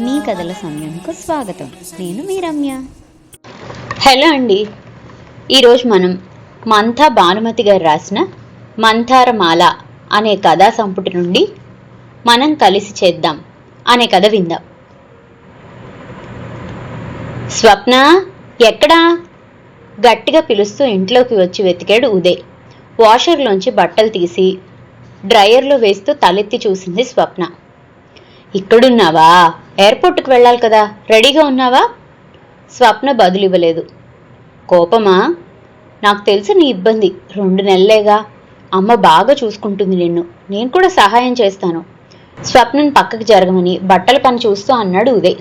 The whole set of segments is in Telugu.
మీ కథల సమయంకు స్వాగతం. నేను మీ రమ్య. హలో అండి. ఈరోజు మనం మంథా భానుమతి గారు రాసిన మంథారమాల అనే కథా సంపుటి నుండి మనం కలిసి చేద్దాం అనే కథ విందాం. స్వప్న ఎక్కడా? గట్టిగా పిలుస్తూ ఇంట్లోకి వచ్చి వెతికాడు ఉదయ్. వాషర్లోంచి బట్టలు తీసి డ్రయర్లో వేస్తూ తలెత్తి చూసింది స్వప్న. ఇక్కడున్నావా? ఎయిర్పోర్ట్కి వెళ్ళాలి కదా. రెడీగా ఉన్నావా? స్వప్న బదులివ్వలేదు. కోపమా? నాకు తెలుసు నీ ఇబ్బంది. రెండు నెలలేగా. అమ్మ బాగా చూసుకుంటుంది నిన్ను. నేను కూడా సహాయం చేస్తాను. స్వప్నను పక్కకి జరగమని బట్టల పని చూస్తూ అన్నాడు ఉదయ్.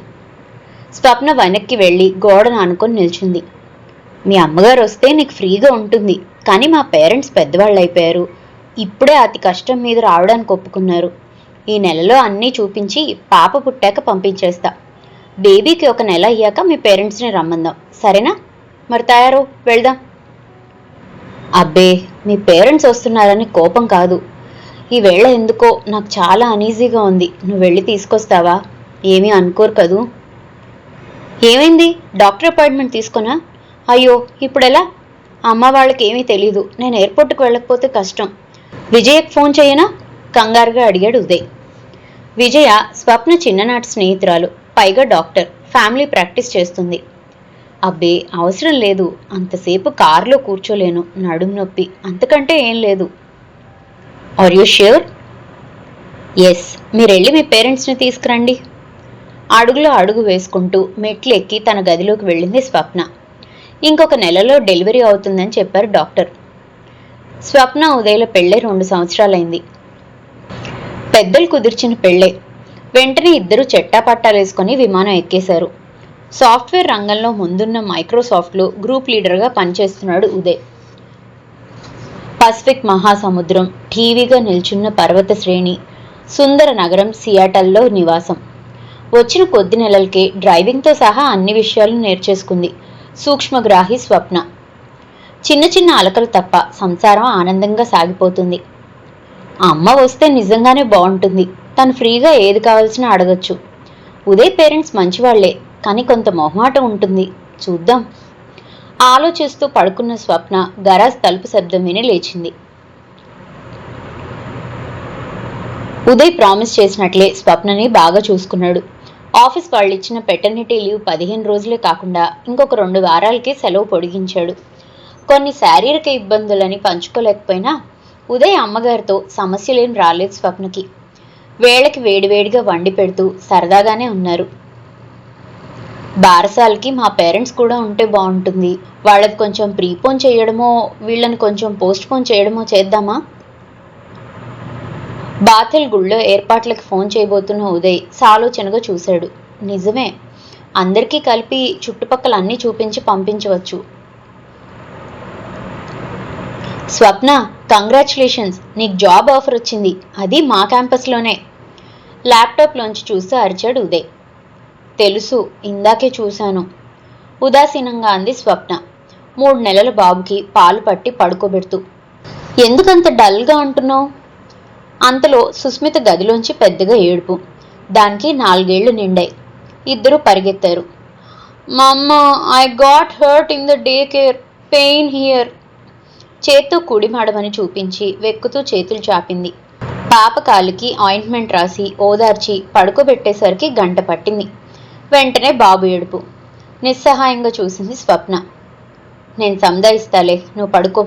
స్వప్న వెనక్కి వెళ్ళి గోడను అనుకొని నిల్చుంది. మీ అమ్మగారు వస్తే నీకు ఫ్రీగా ఉంటుంది. కానీ మా పేరెంట్స్ పెద్దవాళ్ళు అయిపోయారు ఇప్పుడే అతి కష్టం మీద రావడానికి ఒప్పుకున్నారు. ఈ నెలలో అన్నీ చూపించి పాప పుట్టాక పంపించేస్తా. బేబీకి ఒక నెల అయ్యాక మీ పేరెంట్స్ని రమ్మందాం. సరేనా? మరి తయారు వెళ్దాం. అబ్బే మీ పేరెంట్స్ వస్తున్నారని కోపం కాదు. ఈ వేళ ఎందుకో నాకు చాలా అనీజీగా ఉంది. నువ్వు వెళ్ళి తీసుకొస్తావా? ఏమీ అనుకోరు కదూ? ఏమైంది? డాక్టర్ అపాయింట్మెంట్ తీసుకున్నా? అయ్యో ఇప్పుడెలా? అమ్మ వాళ్ళకి ఏమీ తెలీదు. నేను ఎయిర్పోర్ట్కి వెళ్ళకపోతే కష్టం. విజయకి ఫోన్ చేయనా? కంగారుగా అడిగాడు ఉదయ్. విజయ స్వప్న చిన్ననాటి స్నేహితురాలు పైగా డాక్టర్ ఫ్యామిలీ ప్రాక్టీస్ చేస్తుంది. అబ్బే అవసరం లేదు. అంతసేపు కారులో కూర్చోలేను. నడుము నొప్పి. అంతకంటే ఏం లేదు. ఆర్ యూ ష్యూర్ ఎస్ మీరెళ్ళి మీ పేరెంట్స్ని తీసుకురండి. అడుగులో అడుగు వేసుకుంటూ మెట్లు ఎక్కి తన గదిలోకి వెళ్ళింది స్వప్న. ఇంకొక నెలలో డెలివరీ అవుతుందని చెప్పారు డాక్టర్. స్వప్న ఉదయల పెళ్ళై రెండు సంవత్సరాలైంది. పెద్దలు కుదిర్చిన పెళ్ళే. వెంటనే ఇద్దరు చెట్టాపట్టాలేసుకొని విమానం ఎక్కేశారు. సాఫ్ట్వేర్ రంగంలో ముందున్న మైక్రోసాఫ్ట్లో గ్రూప్ లీడర్గా పనిచేస్తున్నాడు ఉదయ్. పసిఫిక్ మహాసముద్రం టీవీగా నిల్చున్న పర్వత శ్రేణి సుందర నగరం సియాటల్లో నివాసం. వచ్చిన కొద్ది నెలలకే డ్రైవింగ్తో సహా అన్ని విషయాలు నేర్చేసుకుంది సూక్ష్మగ్రాహి స్వప్న. చిన్న చిన్న అలకలు తప్ప సంసారం ఆనందంగా సాగిపోతుంది. అమ్మ వస్తే నిజంగానే బాగుంటుంది. తను ఫ్రీగా ఏది కావాల్సినా అడగచ్చు. ఉదయ్ పేరెంట్స్ మంచివాళ్ళే కానీ కొంత మొహమాటం ఉంటుంది. చూద్దాం. ఆలోచిస్తూ పడుకున్న స్వప్న గరాజ్ తలుపు శబ్దం విని లేచింది. ఉదయ్ ప్రామిస్ చేసినట్లే స్వప్నని బాగా చూసుకున్నాడు. ఆఫీస్ వాళ్ళు ఇచ్చిన పెటర్నిటీ లీవ్ పదిహేను రోజులే కాకుండా ఇంకొక రెండు వారాలకి సెలవు పొడిగించాడు. కొన్ని శారీరక ఇబ్బందులని పంచుకోలేకపోయినా ఉదయ్ అమ్మగారితో సమస్యలేం రాలేదు స్వప్నకి. వేళకి వేడివేడిగా వండి పెడుతూ సరదాగానే ఉన్నారు. బారసాలకి మా పేరెంట్స్ కూడా ఉంటే బాగుంటుంది. వాళ్ళకి కొంచెం ప్రీపోన్ చేయడమో వీళ్ళని కొంచెం పోస్ట్పోన్ చేయడమో చేద్దామా? బాతిల్ గుళ్ళో ఏర్పాట్లకి ఫోన్ చేయబోతున్న ఉదయ్ సాలోచనగా చూశాడు. నిజమే అందరికీ కలిపి చుట్టుపక్కల అన్నీ చూపించి పంపించవచ్చు. స్వప్న కంగ్రాచులేషన్స్ నీకు జాబ్ ఆఫర్ వచ్చింది. అది మా క్యాంపస్లోనే. ల్యాప్టాప్లోంచి చూస్తే అరిచాడు ఉదయ్. తెలుసు ఇందాకే చూశాను. ఉదాసీనంగా అంది స్వప్న. మూడు నెలల బాబుకి పాలు పట్టి పడుకోబెడుతూ. ఎందుకంత డల్గా అంటున్నావు? అంతలో సుస్మిత గదిలోంచి పెద్దగా ఏడుపు. దానికి నాలుగేళ్ళు నిండాయి. ఇద్దరు పరిగెత్తారు. మా అమ్మ I got hurt in the day care pain here చేత్తో కూడిమాడమని చూపించి వెక్కుతూ చేతులు చాపింది. పాపకాలికి ఆయింట్మెంట్ రాసి ఓదార్చి పడుకోబెట్టేసరికి గంట పట్టింది. వెంటనే బాబు ఏడుపు. నిస్సహాయంగా చూసింది స్వప్న. నేను సందాయిస్తాలే నువ్వు పడుకో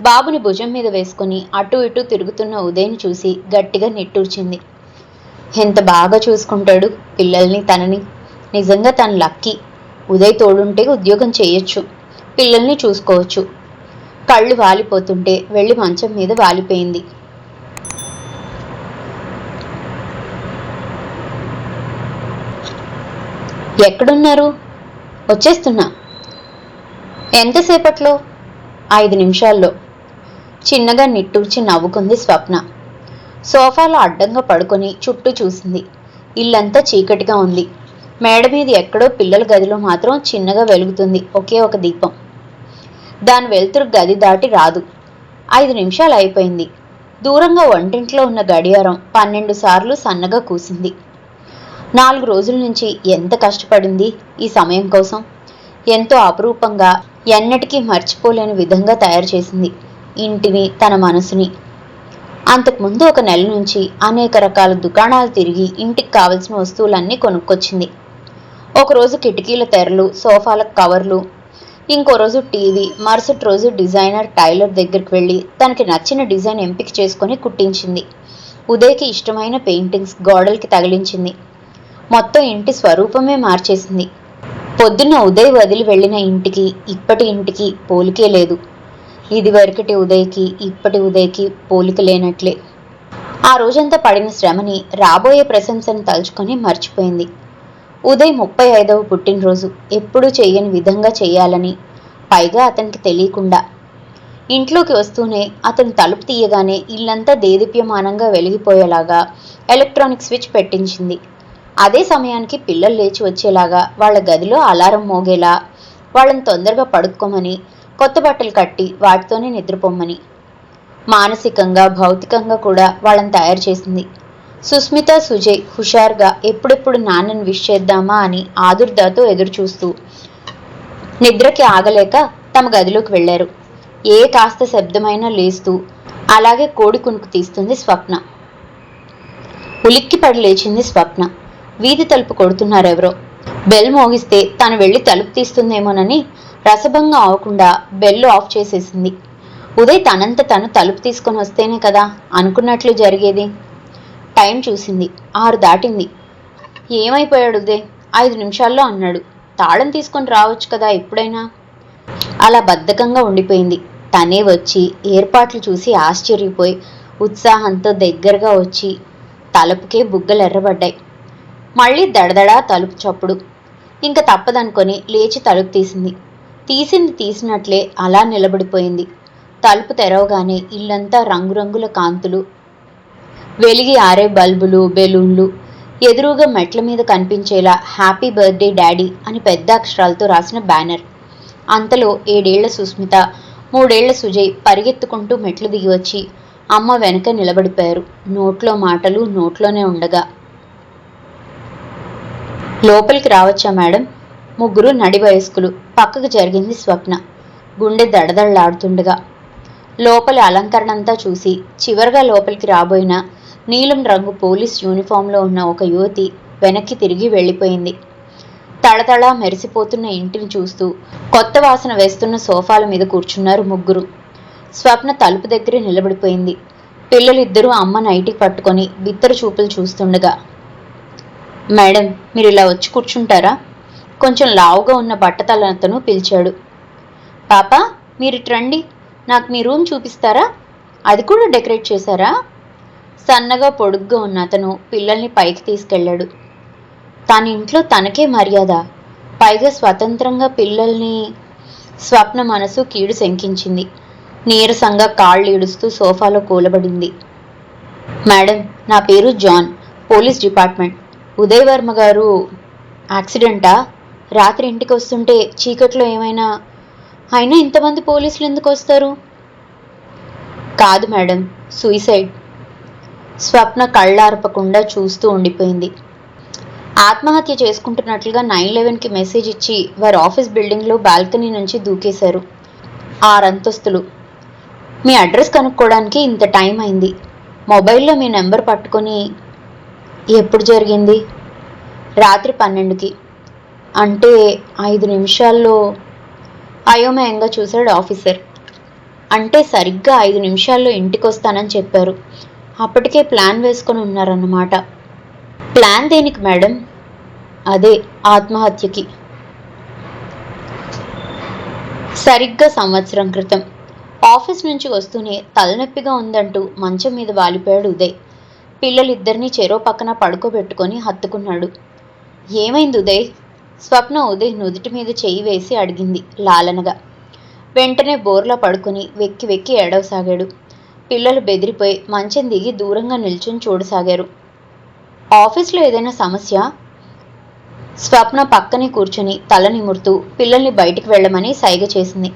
బాబుని భుజం మీద వేసుకుని అటు ఇటు తిరుగుతున్న ఉదయ్ని చూసి గట్టిగా నిట్టూర్చింది. ఎంత బాగా చూసుకుంటాడు పిల్లల్ని తనని. నిజంగా తన లక్కీ. ఉదయ్ తోడుంటే ఉద్యోగం చేయొచ్చు. పిల్లల్ని చూసుకోవచ్చు. కళ్ళు వాలిపోతుంటే వెళ్ళి మంచం మీద వాలిపోయింది. ఎక్కడున్నారు? వచ్చేస్తున్నా. ఎంతసేపట్లో? ఐదు నిమిషాల్లో. చిన్నగా నిట్టూర్చి నవ్వుకుంది స్వప్న. సోఫాలో అడ్డంగా పడుకొని చుట్టూ చూసింది. ఇల్లంతా చీకటిగా ఉంది. మేడ మీద ఎక్కడో పిల్లల గదిలో మాత్రం చిన్నగా వెలుగుతుంది ఒకే ఒక దీపం. దాని వెలుతురు గది దాటి రాదు. ఐదు నిమిషాలు అయిపోయింది. దూరంగా వంటింట్లో ఉన్న గడియారం పన్నెండు సార్లు సన్నగా కూసింది. నాలుగు రోజుల నుంచి ఎంత కష్టపడింది ఈ సమయం కోసం? ఎంతో అపురూపంగా ఎన్నటికీ మర్చిపోలేని విధంగా తయారు చేసింది ఇంటిని తన మనసుని. అంతకుముందు ఒక నెల నుంచి అనేక రకాల దుకాణాలు తిరిగి ఇంటికి కావలసిన వస్తువులన్నీ కొనుక్కొచ్చింది. ఒకరోజు కిటికీల తెరలు సోఫాల కవర్లు ఇంకో రోజు టీవీ మరుసటి రోజు డిజైనర్ టైలర్ దగ్గరికి వెళ్ళి తనకి నచ్చిన డిజైన్ ఎంపిక చేసుకొని కుట్టించింది. ఉదయ్కి ఇష్టమైన పెయింటింగ్స్ గోడలకి తగిలించింది. మొత్తం ఇంటి స్వరూపమే మార్చేసింది. పొద్దున్న ఉదయ్ వదిలి వెళ్ళిన ఇంటికి ఇప్పటి ఇంటికి పోలికే లేదు. ఇదివరకటి ఉదయ్కి ఇప్పటి ఉదయ్కి పోలిక లేనట్లే. ఆ రోజంతా పడిన శ్రమని రాబోయే ప్రశంసను తలుచుకొని మర్చిపోయింది. ఉదయ్ ముప్పై ఐదవ పుట్టినరోజు. ఎప్పుడూ చేయని విధంగా చేయాలని పైగా అతనికి తెలియకుండా. ఇంట్లోకి వస్తూనే అతను తలుపు తీయగానే ఇల్లంతా దేదీప్యమానంగా వెలిగిపోయేలాగా ఎలక్ట్రానిక్ స్విచ్ పెట్టించింది. అదే సమయానికి పిల్లలు లేచి వచ్చేలాగా వాళ్ళ గదిలో అలారం మోగేలా వాళ్ళని తొందరగా పడుక్కోమని కొత్త బట్టలు కట్టి వాటితోనే నిద్రపోమ్మని మానసికంగా భౌతికంగా కూడా వాళ్ళని తయారు చేసింది. సుస్మిత సుజయ్ హుషారుగా ఎప్పుడెప్పుడు నాన్నని విష్ చేద్దామా అని ఆదుర్దాతో ఎదురుచూస్తూ నిద్రకి ఆగలేక తమ గదిలోకి వెళ్ళారు ఏ కాస్త శబ్దమైనా లేస్తూ అలాగే కోడి కునుకు తీస్తుంది స్వప్న. ఉలిక్కిపడి లేచింది స్వప్న. వీధి తలుపు కొడుతున్నారెవరో. బెల్ మోగిస్తే తను వెళ్ళి తలుపు తీస్తుందేమోనని రసభంగం అవ్వకుండా బెల్ ఆఫ్ చేసేసింది. ఉదయ్ తనంత తను తలుపు తీసుకొని వస్తేనే కదా అనుకున్నట్లు జరిగేది. టైం చూసింది ఆరు దాటింది. ఏమైపోయాడు ఐదు నిమిషాల్లో అన్నాడు. తాళం తీసుకొని రావచ్చు కదా ఎప్పుడైనా? అలా బద్ధకంగా ఉండిపోయింది. తనే వచ్చి ఏర్పాట్లు చూసి ఆశ్చర్యపోయి ఉత్సాహంతో దగ్గరగా వచ్చి తలుపుకే బుగ్గలు ఎర్రబడ్డాయి. మళ్ళీ దడదడా తలుపు చప్పుడు. ఇంకా తప్పదనుకొని లేచి తలుపు తీసింది. తీసింది తీసినట్లే అలా నిలబడిపోయింది. తలుపు తెరవగానే ఇల్లంతా రంగురంగుల కాంతులు వెలిగి ఆరే బల్బులు బెలూన్లు. ఎదురుగా మెట్ల మీద కనిపించేలా హ్యాపీ బర్త్డే డాడీ అని పెద్ద అక్షరాలతో రాసిన బ్యానర్. అంతలో ఏడేళ్ళ సుస్మిత మూడేళ్ళ సుజయ్ పరిగెత్తుకుంటూ మెట్లు దిగి వచ్చి అమ్మ వెనక నిలబడిపోయారు. నోట్లో మాటలు నోట్లోనే ఉండగా లోపలికి రావచ్చా మేడం? ముగ్గురు నడి వయస్కులు. పక్కకు జరిగింది స్వప్న. గుండె దడదడలాడుతుండగా లోపలి అలంకరణంతా చూసి చివరగా లోపలికి రాబోయిన నీలం రంగు పోలీస్ యూనిఫామ్లో ఉన్న ఒక యువతి వెనక్కి తిరిగి వెళ్ళిపోయింది. తళతళ మెరిసిపోతున్న ఇంటిని చూస్తూ కొత్త వాసన వేస్తున్న సోఫాల మీద కూర్చున్నారు ముగ్గురు. స్వప్న తలుపు దగ్గరే నిలబడిపోయింది. పిల్లలిద్దరూ అమ్మ నైటికి పట్టుకొని బిత్తర చూపులు చూస్తుండగా మేడం మీరు ఇలా వచ్చి కూర్చుంటారా? కొంచెం లావుగా ఉన్న బట్టతలతను పిలిచాడు. పాప మీరు ఇటు రండి. నాకు మీ రూమ్ చూపిస్తారా? అది కూడా డెకరేట్ చేశారా? సన్నగా పొడుగ్గా ఉన్న అతను పిల్లల్ని పైకి తీసుకెళ్ళాడు. తన ఇంట్లో తనకే మర్యాద. పైగా స్వతంత్రంగా పిల్లల్ని స్వప్న మనసు కీడు శంకించింది. నీరసంగా కాళ్ళు ఇడుస్తూ సోఫాలో కూలబడింది. మేడం నా పేరు John police department. Uday Varma గారు యాక్సిడెంటా? రాత్రి ఇంటికి వస్తుంటే చీకట్లో ఏమైనా? అయినా ఇంతమంది పోలీసులు ఎందుకు వస్తారు? కాదు మేడం సూయిసైడ్. స్వప్న కళ్ళార్పకుండా చూస్తూ ఉండిపోయింది. ఆత్మహత్య చేసుకుంటున్నట్లుగా నైన్ లెవెన్కి మెసేజ్ ఇచ్చి వారి ఆఫీస్ బిల్డింగ్లో బాల్కనీ నుంచి దూకేశారు. ఆరంతస్తులు మీ అడ్రస్ కనుక్కోవడానికి ఇంత టైం అయింది. మొబైల్లో మీ నెంబర్ పట్టుకొని ఎప్పుడు జరిగింది? రాత్రి పన్నెండుకి. అంటే ఐదు నిమిషాల్లో అయోమయంగా చూశాడు ఆఫీసర్. అంటే సరిగ్గా ఐదు నిమిషాల్లో ఇంటికి వస్తానని చెప్పారు. అప్పటికే ప్లాన్ వేసుకొని ఉన్నారన్నమాట. ప్లాన్ దేనికి మేడం? అదే ఆత్మహత్యకి. సరిగ్గా సంవత్సరం క్రితం. ఆఫీస్ నుంచి వస్తూనే తలనొప్పిగా ఉందంటూ మంచం మీద వాలిపోయాడు ఉదయ్. పిల్లలిద్దరినీ చెరో పక్కన పడుకోబెట్టుకొని హత్తుకున్నాడు. ఏమైంది ఉదయ్? స్వప్న ఉదయ్ నుదుటి మీద చెయ్యి వేసి అడిగింది లాలనగా. వెంటనే బోర్లా పడుకొని వెక్కి వెక్కి ఏడవసాగాడు. పిల్లలు బెదిరిపోయి మంచం దిగి దూరంగా నిల్చుని చూడసాగారు. ఆఫీస్లో ఏదైనా సమస్య? స్వప్న పక్కనే కూర్చుని తల నిమురుతూ పిల్లల్ని బయటికి వెళ్ళమని సైగ చేసింది.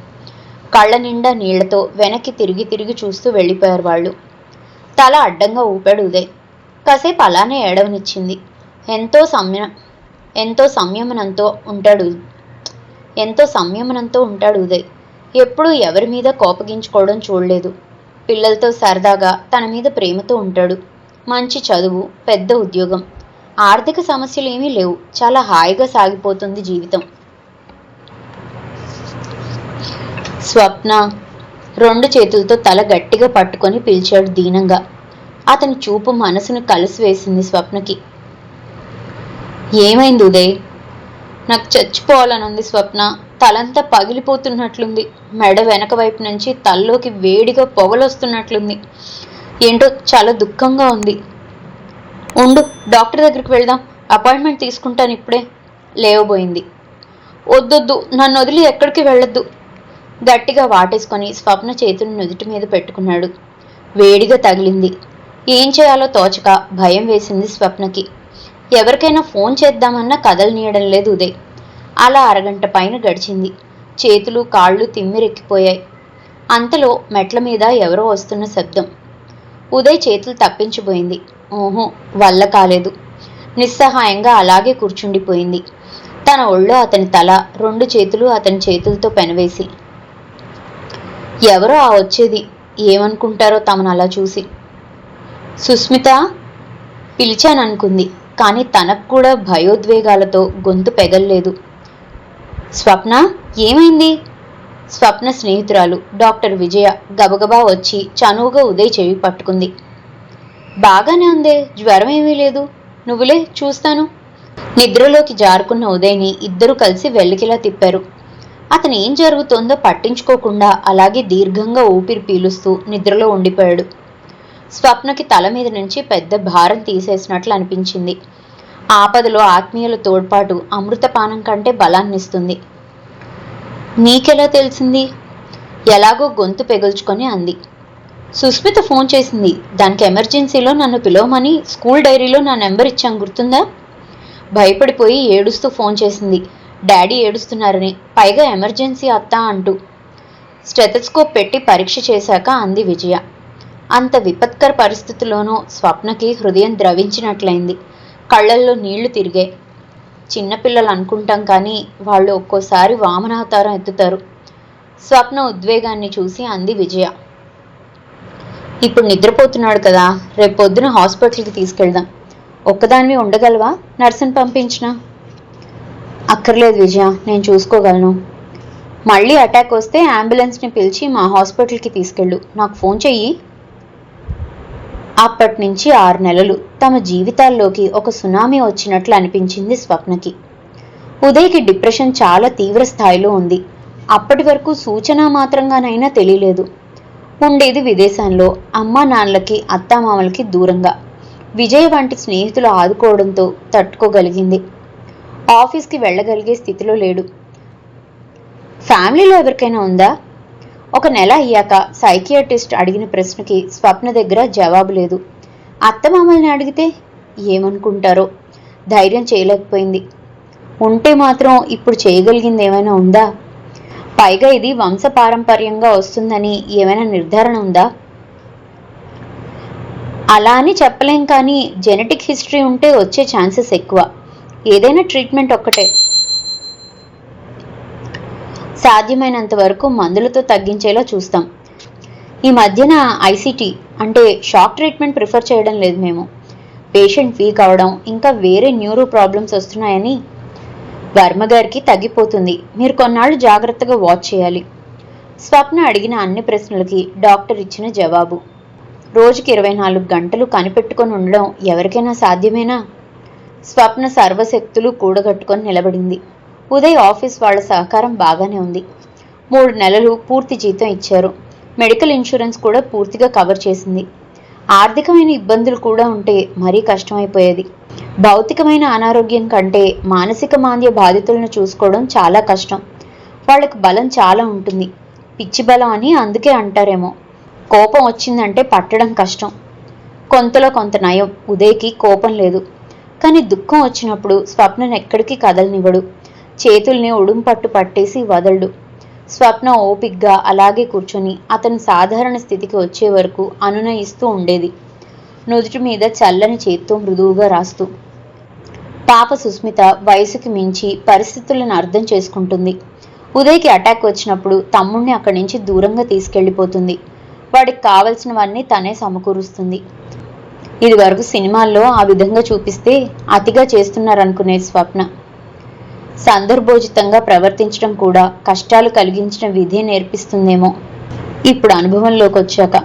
కళ్ళ నిండా నీళ్ళతో వెనక్కి తిరిగి తిరిగి చూస్తూ వెళ్ళిపోయారు వాళ్ళు. తల అడ్డంగా ఊపాడు ఉదయ్. కాసేపు అలానే ఏడవనిచ్చింది. ఎంతో సంయ ఎంతో సంయమనంతో ఉంటాడు ఎంతో సంయమనంతో ఉంటాడు ఉదయ్. ఎప్పుడూ ఎవరి మీద కోపగించుకోవడం చూడలేదు. పిల్లలతో సరదాగా తన మీద ప్రేమతో ఉంటాడు. మంచి చదువు పెద్ద ఉద్యోగం. ఆర్థిక సమస్యలు ఏమీ లేవు. చాలా హాయిగా సాగిపోతుంది జీవితం. స్వప్న రెండు చేతులతో తల గట్టిగా పట్టుకొని పిలిచాడు దీనంగా. అతని చూపు మనసును కలిసివేసింది స్వప్నకి. ఏమైంది ఉదయ్? నాకు చచ్చిపోవాలనుంది స్వప్న. తలంతా పగిలిపోతున్నట్లుంది. మెడ వెనక వైపు నుంచి తల్లోకి వేడిగా పొగలొస్తున్నట్లుంది. ఏంటో చాలా దుఃఖంగా ఉంది. ఉండు డాక్టర్ దగ్గరికి వెళ్దాం. అపాయింట్మెంట్ తీసుకుంటాను ఇప్పుడే. లేవబోయింది. వద్దొద్దు నన్ను వదిలి ఎక్కడికి వెళ్ళొద్దు. గట్టిగా వాటేసుకొని స్వప్న చేతులు నుదుటి మీద పెట్టుకున్నాడు. వేడిగా తగిలింది. ఏం చేయాలో తోచక భయం వేసింది స్వప్నకి. ఎవరికైనా ఫోన్ చేద్దామన్నా కదలనీయడం లేదు ఉదయ్. అలా అరగంట పైన గడిచింది. చేతులు కాళ్ళు తిమ్మిరెక్కిపోయాయి. అంతలో మెట్ల మీద ఎవరో వస్తున్న శబ్దం. ఉదయ్ చేతులు తప్పించిపోయింది. ఓహో వల్ల కాలేదు. నిస్సహాయంగా అలాగే కూర్చుండిపోయింది. తన ఒళ్ళో అతని తల రెండు చేతులు అతని చేతులతో పెనవేసి. ఎవరో ఆ వచ్చేది? ఏమనుకుంటారో తమను అలా చూసి. సుస్మిత? పిలిచాననుకుంది కానీ తనకు కూడా భయోద్వేగాలతో గొంతు పెగల్లేదు. స్వప్న ఏమైంది? స్వప్న స్నేహితురాలు డాక్టర్ విజయ గబగబా వచ్చి చనువుగా ఉదయ్ చెవి పట్టుకుంది. బాగానే ఉందే జ్వరం ఏమీ లేదు. నువ్వులే చూస్తాను. నిద్రలోకి జారుకున్న ఉదయ్ని ఇద్దరు కలిసి వెల్లికిలా తిప్పారు. అతను ఏం జరుగుతోందో పట్టించుకోకుండా అలాగే దీర్ఘంగా ఊపిరి పీలుస్తూ నిద్రలో ఉండిపోయాడు. స్వప్నకి తల మీద నుంచి పెద్ద భారం తీసేసినట్లు అనిపించింది. ఆపదలో ఆత్మీయుల తోడ్పాటు అమృతపానం కంటే బలాన్నిస్తుంది. నీకెలా తెలిసింది? ఎలాగో గొంతు పెగుల్చుకొని అంది. సుస్మిత ఫోన్ చేసింది. దానికి ఎమర్జెన్సీలో నన్ను పిలవమని స్కూల్ డైరీలో నా నెంబర్ ఇచ్చాం గుర్తుందా? భయపడిపోయి ఏడుస్తూ ఫోన్ చేసింది. డాడీ ఏడుస్తున్నారని పైగా ఎమర్జెన్సీ అత్తా అంటూ. స్టెథస్కోప్ పెట్టి పరీక్ష చేశాక అంది విజయ. అంత విపత్కర పరిస్థితుల్లోనూ స్వప్నకి హృదయం ద్రవించినట్లయింది. కళ్ళల్లో నీళ్ళు తిరిగాయి చిన్నపిల్లలు అనుకుంటాం కానీ వాళ్ళు ఒక్కోసారి వామనావతారం ఎత్తుతారు. స్వప్న ఉద్వేగాన్ని చూసి అంది విజయ. ఇప్పుడు నిద్రపోతున్నాడు కదా రేపు పొద్దున హాస్పిటల్కి తీసుకెళ్దాం. ఒక్కదానివి ఉండగలవా? నర్సుని పంపించినా. అక్కర్లేదు విజయ నేను చూసుకోగలను. మళ్ళీ అటాక్ వస్తే అంబులెన్స్ని పిలిచి మా హాస్పిటల్కి తీసుకెళ్ళు. నాకు ఫోన్ చెయ్యి. అప్పటి నుంచి ఆరు నెలలు తమ జీవితాల్లోకి ఒక సునామీ వచ్చినట్లు అనిపించింది స్వప్నకి. ఉదయ్కి డిప్రెషన్ చాలా తీవ్ర స్థాయిలో ఉంది. అప్పటి వరకు సూచన మాత్రంగానైనా తెలియలేదు. ఉండేది విదేశాల్లో అమ్మా నాన్నలకి అత్తామామలకి దూరంగా. విజయ్ వంటి స్నేహితులు ఆదుకోవడంతో తట్టుకోగలిగింది. ఆఫీస్కి వెళ్ళగలిగే స్థితిలో లేడు. ఫ్యామిలీలో ఎవరికైనా ఉందా? ఒక నెల అయ్యాక సైకియాట్రిస్ట్ అడిగిన ప్రశ్నకి స్వప్న దగ్గర జవాబు లేదు. అత్తమామల్ని అడిగితే ఏమనుకుంటారో? ధైర్యం చేయలేకపోయింది. ఉంటే మాత్రం ఇప్పుడు చేయగలిగింది ఏమైనా ఉందా? పైగా ఇది వంశపారంపర్యంగా వస్తుందని ఏమైనా నిర్ధారణ ఉందా? అలా అని చెప్పలేం కానీ జెనెటిక్ హిస్టరీ ఉంటే వచ్చే ఛాన్సెస్ ఎక్కువ. ఏదైనా ట్రీట్మెంట్ ఒక్కటే. సాధ్యమైనంత వరకు మందులతో తగ్గించేలా చూస్తాం. ఈ మధ్యన ఐసీటీ అంటే షాక్ ట్రీట్మెంట్ ప్రిఫర్ చేయడం లేదు మేము. పేషెంట్ వీక్ అవడం ఇంకా వేరే న్యూరో ప్రాబ్లమ్స్ వస్తున్నాయని వర్మ గారికి తగ్గిపోతుంది. మీరు కొన్నాళ్ళు జాగ్రత్తగా వాచ్ చేయాలి. స్వప్న అడిగిన అన్ని ప్రశ్నలకి డాక్టర్ ఇచ్చిన జవాబు. రోజుకి ఇరవై నాలుగు గంటలు కనిపెట్టుకొని ఉండడం ఎవరికైనా సాధ్యమేనా? స్వప్న సర్వశక్తులు కూడగట్టుకొని నిలబడింది. ఉదయ్ ఆఫీస్ వాళ్ళ సహకారం బాగానే ఉంది. మూడు నెలలు పూర్తి జీతం ఇచ్చారు. మెడికల్ ఇన్సూరెన్స్ కూడా పూర్తిగా కవర్ చేసింది. ఆర్థికమైన ఇబ్బందులు కూడా ఉంటే మరీ కష్టమైపోయేది. భౌతికమైన అనారోగ్యం కంటే మానసిక మాంద్య బాధితులను చూసుకోవడం చాలా కష్టం. వాళ్ళకి బలం చాలా ఉంటుంది. పిచ్చి బలం అని అందుకే అంటారేమో. కోపం వచ్చిందంటే పట్టడం కష్టం. కొంతలో కొంత నయం. ఉదయ్కి కోపం లేదు. కానీ దుఃఖం వచ్చినప్పుడు స్వప్నం ఎక్కడికి కదలనివ్వడు. చేతుల్ని ఉడుంపట్టు పట్టేసి వదలడు. స్వప్న ఓపిగ్గా అలాగే కూర్చొని అతను సాధారణ స్థితికి వచ్చే వరకు అనునయిస్తూ ఉండేది. నుదుటి మీద చల్లని చేత్తో మృదువుగా రాస్తూ. పాప సుస్మిత వయసుకి మించి పరిస్థితులను అర్థం చేసుకుంటుంది. ఉదయ్కి అటాక్ వచ్చినప్పుడు తమ్ముణ్ణి అక్కడి నుంచి దూరంగా తీసుకెళ్ళిపోతుంది. వాడికి కావలసినవన్నీ తనే సమకూరుస్తుంది. ఇదివరకు సినిమాల్లో ఆ విధంగా చూపిస్తే అతిగా చేస్తున్నారనుకునే స్వప్న. సందర్భోచితంగా ప్రవర్తించడం కూడా కష్టాలు కలిగించిన విధి నేర్పిస్తుందేమో ఇప్పుడు అనుభవంలోకి వచ్చాక.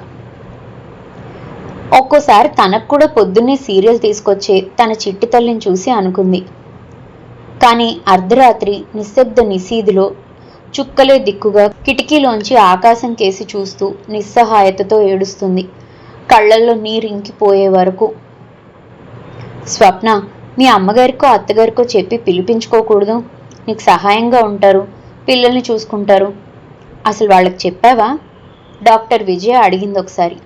ఒక్కోసారి తనకు కూడా పొద్దున్నే సీరియల్ తీసుకొచ్చే తన చిట్టి తల్లిని చూసి అనుకుంది. కానీ అర్ధరాత్రి నిశ్శబ్ద నిశీదిలో చుక్కలే దిక్కుగా కిటికీలోంచి ఆకాశం కేసి చూస్తూ నిస్సహాయతతో ఏడుస్తుంది. కళ్ళల్లో నీరు ఇంకిపోయే వరకు. స్వప్న మీ అమ్మగారికో అత్తగారికో చెప్పి పిలిపించుకోకూడదు. నీకు సహాయంగా ఉంటారు. పిల్లల్ని చూసుకుంటారు. అసలు వాళ్ళకి చెప్పావా? డాక్టర్ విజయ అడిగింది ఒకసారి.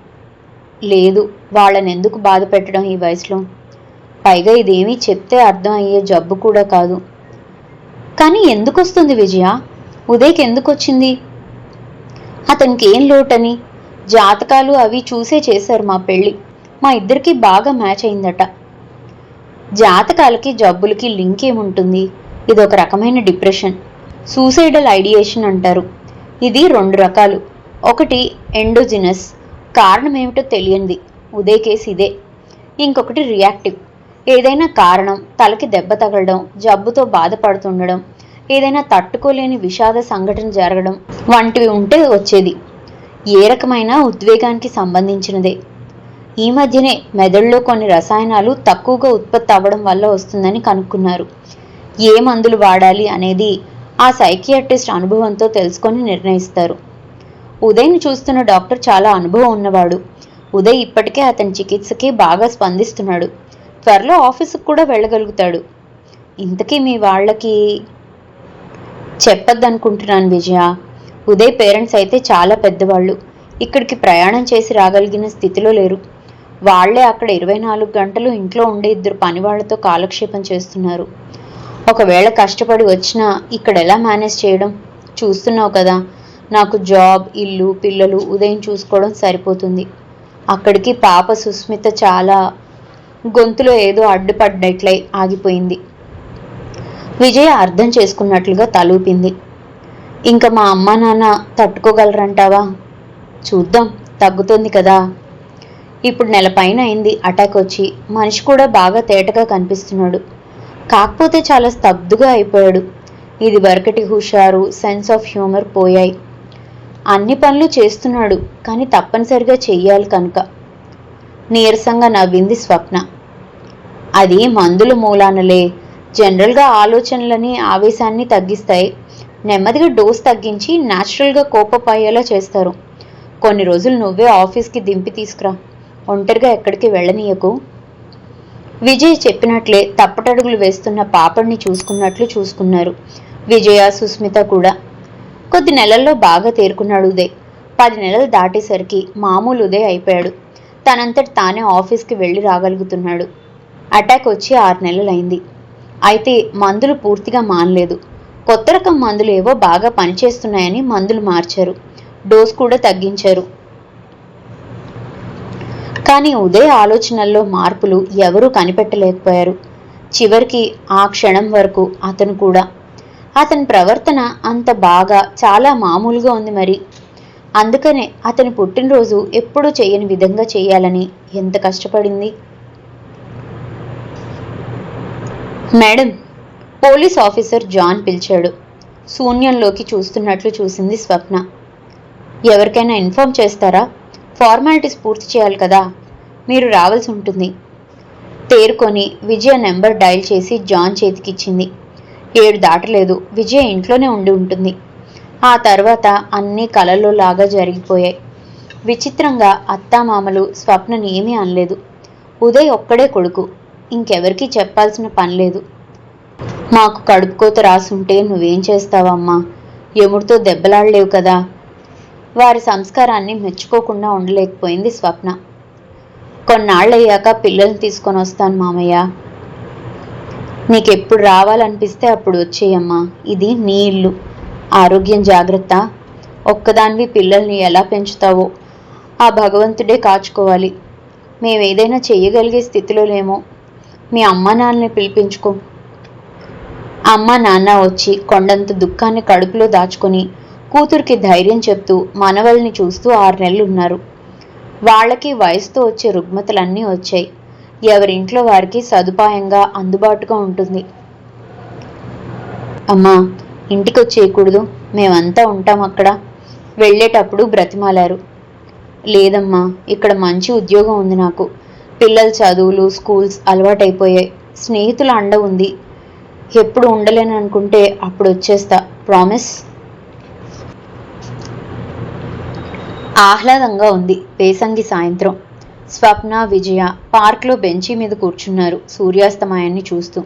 లేదు వాళ్ళని ఎందుకు బాధ పెట్టడం ఈ వయసులో? పైగా ఇదేమీ చెప్తే అర్థం అయ్యే జబ్బు కూడా కాదు. కానీ ఎందుకు వస్తుంది విజయ? ఉదయ్కి ఎందుకు వచ్చింది అతనికి ఏం లోటని? జాతకాలు అవి చూసే చేశారు మా పెళ్ళి. మా ఇద్దరికి బాగా మ్యాచ్ అయిందట. జాతకాలకి జబ్బులకి లింక్ ఏముంటుంది? ఇది ఒక రకమైన డిప్రెషన్. సూసైడల్ ఐడియేషన్ అంటారు. ఇది రెండు రకాలు. ఒకటి ఎండోజినస్. కారణం ఏమిటో తెలియంది. ఉదయ కేసు ఇదే. ఇంకొకటి రియాక్టివ్. ఏదైనా కారణం తలకి దెబ్బ తగలడం జబ్బుతో బాధపడుతుండడం ఏదైనా తట్టుకోలేని విషాద సంఘటన జరగడం వంటివి ఉంటే వచ్చేది. ఏ రకమైన ఉద్వేగానికి సంబంధించినదే. ఈ మధ్యనే మెదడులో కొన్ని రసాయనాలు తక్కువగా ఉత్పత్తి అవ్వడం వల్ల వస్తుందని కనుక్కున్నారు. ఏ మందులు వాడాలి అనేది ఆ సైకియాట్రిస్ట్ అనుభవంతో తెలుసుకొని నిర్ణయిస్తారు. ఉదయ్ని చూస్తున్న డాక్టర్ చాలా అనుభవం ఉన్నవాడు. ఉదయ్ ఇప్పటికే అతని చికిత్సకి బాగా స్పందిస్తున్నాడు. త్వరలో ఆఫీసుకు కూడా వెళ్ళగలుగుతాడు. ఇంతకీ మీ వాళ్ళకి చెప్పొద్దనుకుంటున్నాను విజయ. ఉదయ్ పేరెంట్స్ అయితే చాలా పెద్దవాళ్ళు. ఇక్కడికి ప్రయాణం చేసి రాగలిగిన స్థితిలో లేరు. వాళ్ళే అక్కడ ఇరవై నాలుగు గంటలు ఇంట్లో ఉండే ఇద్దరు పని వాళ్ళతో కాలక్షేపం చేస్తున్నారు. ఒకవేళ కష్టపడి వచ్చినా ఇక్కడ ఎలా మేనేజ్ చేయడం? చూస్తున్నావు కదా నాకు జాబ్ ఇల్లు పిల్లలు ఉదయం చూసుకోవడం సరిపోతుంది. అక్కడికి పాప సుస్మిత చాలా గొంతులో ఏదో అడ్డుపడ్డట్లై ఆగిపోయింది. విజయ అర్థం చేసుకున్నట్లుగా తలూపింది. ఇంకా మా అమ్మా నాన్న తట్టుకోగలరంటావా? చూద్దాం తగ్గుతుంది కదా. ఇప్పుడు నెల పైన అయింది అటాక్ వచ్చి. మనిషి కూడా బాగా తేటగా కనిపిస్తున్నాడు. కాకపోతే చాలా స్తబ్దుగా అయిపోయాడు. ఇది వరకటి హుషారు సెన్స్ ఆఫ్ హ్యూమర్ పోయాయి. అన్ని పనులు చేస్తున్నాడు కానీ తప్పనిసరిగా చెయ్యాలి కనుక. నీరసంగా నవ్వింది స్వప్న. అది మందుల మూలానలే. జనరల్గా ఆలోచనలని ఆవేశాన్ని తగ్గిస్తాయి. నెమ్మదిగా డోస్ తగ్గించి న్యాచురల్గా కోపపోయేలా చేస్తారు. కొన్ని రోజులు నువ్వే ఆఫీస్కి దింపి తీసుకురా. ఒంటరిగా ఎక్కడికి వెళ్ళనీయకు. విజయ్ చెప్పినట్లే తప్పటడుగులు వేస్తున్న పాపడిని చూసుకున్నట్లు చూసుకున్నారు. విజయ సుస్మిత కూడా. కొద్ది నెలల్లో బాగా తేరుకున్నాడు ఉదయ్. పది నెలలు దాటేసరికి మామూలు ఉదయ్ అయిపోయాడు. తనంతట తానే ఆఫీస్కి వెళ్ళి రాగలుగుతున్నాడు. అటాక్ వచ్చి ఆరు నెలలైంది. అయితే మందులు పూర్తిగా మానలేదు. కొత్త రకం మందులు ఏవో బాగా పనిచేస్తున్నాయని మందులు మార్చారు. డోస్ కూడా తగ్గించారు. కానీ ఉదయ్ ఆలోచనల్లో మార్పులు ఎవరూ కనిపెట్టలేకపోయారు. చివరికి ఆ క్షణం వరకు అతను కూడా. అతని ప్రవర్తన అంత బాగా చాలా మామూలుగా ఉంది మరి. అందుకనే అతని పుట్టినరోజు ఎప్పుడూ చేయని విధంగా చేయాలని ఎంత కష్టపడింది? మేడం పోలీస్ ఆఫీసర్ జాన్ పిలిచాడు. శూన్యంలోకి చూస్తున్నట్లు చూసింది స్వప్న. ఎవరికైనా ఇన్ఫార్మ్ చేస్తారా? ఫార్మాలిటీస్ పూర్తి చేయాలి కదా. మీరు రావాల్సి ఉంటుంది. తేరుకొని విజయ నెంబర్ డయల్ చేసి జాన్ చేతికిచ్చింది. ఏడు దాటలేదు. విజయ ఇంట్లోనే ఉండి ఉంటుంది. ఆ తర్వాత అన్నీ కలలో లాగా జరిగిపోయాయి. విచిత్రంగా అత్తామామలు స్వప్నని ఏమీ అనలేదు. ఉదయ్ ఒక్కడే కొడుకు. ఇంకెవరికీ చెప్పాల్సిన పని లేదు. మాకు కడుపుకోత రాసుంటే నువ్వేం చేస్తావమ్మా? ఎముడితో దెబ్బలాడలేవు కదా. వారి సంస్కారాన్ని మెచ్చుకోకుండా ఉండలేకపోయింది స్వప్న. కొన్నాళ్ళయ్యాక పిల్లల్ని తీసుకొని వస్తాను మామయ్య. నీకెప్పుడు రావాలనిపిస్తే అప్పుడు వచ్చేయమ్మా. ఇది నీ ఇల్లు. ఆరోగ్యం జాగ్రత్త. ఒక్కదానివి పిల్లల్ని ఎలా పెంచుతావో ఆ భగవంతుడే కాచుకోవాలి. మేమేదైనా చేయగలిగే స్థితిలో లేమో. మీ అమ్మ నాన్నని పిలిపించుకో. అమ్మ నాన్న వచ్చి కొండంత దుఃఖాన్ని కడుపులో దాచుకొని కూతురికి ధైర్యం చెప్తూ మనవల్ని చూస్తూ ఆరు నెలలు ఉన్నారు వాళ్ళకి వయసుతో వచ్చే రుగ్మతలన్నీ వచ్చాయి. ఎవరింట్లో వారికి సదుపాయంగా అందుబాటుగా ఉంటుంది. అమ్మా ఇంటికి వచ్చేయకూడదు మేమంతా ఉంటాం అక్కడ. వెళ్ళేటప్పుడు బ్రతిమాలారు. లేదమ్మా ఇక్కడ మంచి ఉద్యోగం ఉంది నాకు. పిల్లల చదువులు స్కూల్స్ అలవాటైపోయాయి. స్నేహితుల అండ ఉంది. ఎప్పుడు ఉండలేను అనుకుంటే అప్పుడు వచ్చేస్తా. ప్రామిస్. ఆహ్లాదంగా ఉంది. వేసంగి సాయంత్రం. స్వప్న విజయ పార్క్లో బెంచి మీద కూర్చున్నారు సూర్యాస్తమయాన్ని చూస్తూ.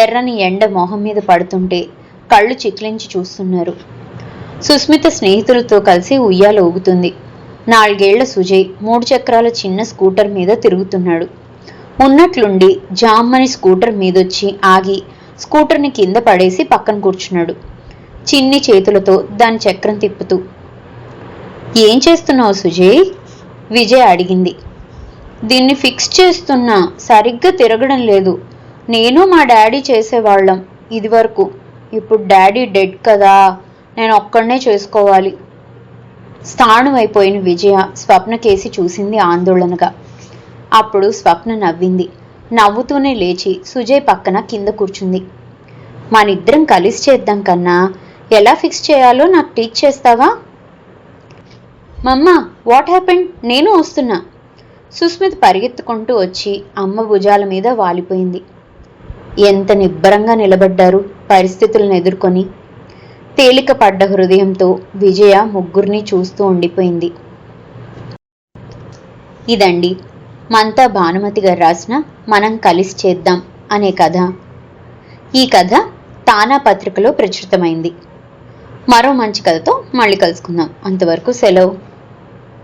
ఎర్రని ఎండ మొహం మీద పడుతుంటే కళ్ళు చిక్లించి చూస్తున్నారు. సుస్మిత స్నేహితులతో కలిసి ఉయ్యాల ఊగుతుంది. నాలుగేళ్ళ సుజయ్ మూడు చక్రాల చిన్న స్కూటర్ మీద తిరుగుతున్నాడు. ఉన్నట్లుండి జామ్మని స్కూటర్ మీదొచ్చి ఆగి స్కూటర్ని కింద పడేసి పక్కన కూర్చున్నాడు. చిన్ని చేతులతో దాని చక్రం తిప్పుతూ ఏం చేస్తున్నావు సుజయ్ విజయ్ అడిగింది. దీన్ని ఫిక్స్ చేస్తున్నా సరిగ్గా తిరగడం లేదు. నేను మా డాడీ చేసేవాళ్ళం ఇదివరకు. ఇప్పుడు డాడీ డెడ్ కదా నేను ఒక్కడనే చేసుకోవాలి. స్థానం అయిపోయిన విజయ స్వప్న కేసి చూసింది ఆందోళనగా. అప్పుడు స్వప్న నవ్వింది. నవ్వుతూనే లేచి సుజయ్ పక్కన కింద కూర్చుంది. మనిద్దరం కలిసి చేద్దాం కన్నా ఎలా ఫిక్స్ చేయాలో నాకు టీచ్ చేస్తావా? మమ్మ వాట్ హ్యాపెండ్ నేను వస్తున్నా. సుస్మిత్ పరిగెత్తుకుంటూ వచ్చి అమ్మ భుజాల మీద వాలిపోయింది. ఎంత నిబ్బరంగా నిలబడ్డారు పరిస్థితులను ఎదుర్కొని తేలిక పడ్డ హృదయంతో విజయ ముగ్గురిని చూస్తూ ఉండిపోయింది. ఇదండి మంతా భానుమతి గారు రాసిన మనం కలిసి చేద్దాం అనే కథ. ఈ కథ తానా పత్రికలో ప్రచురితమైంది. మరో మంచి కథతో మళ్ళీ కలుసుకుందాం. అంతవరకు సెలవు.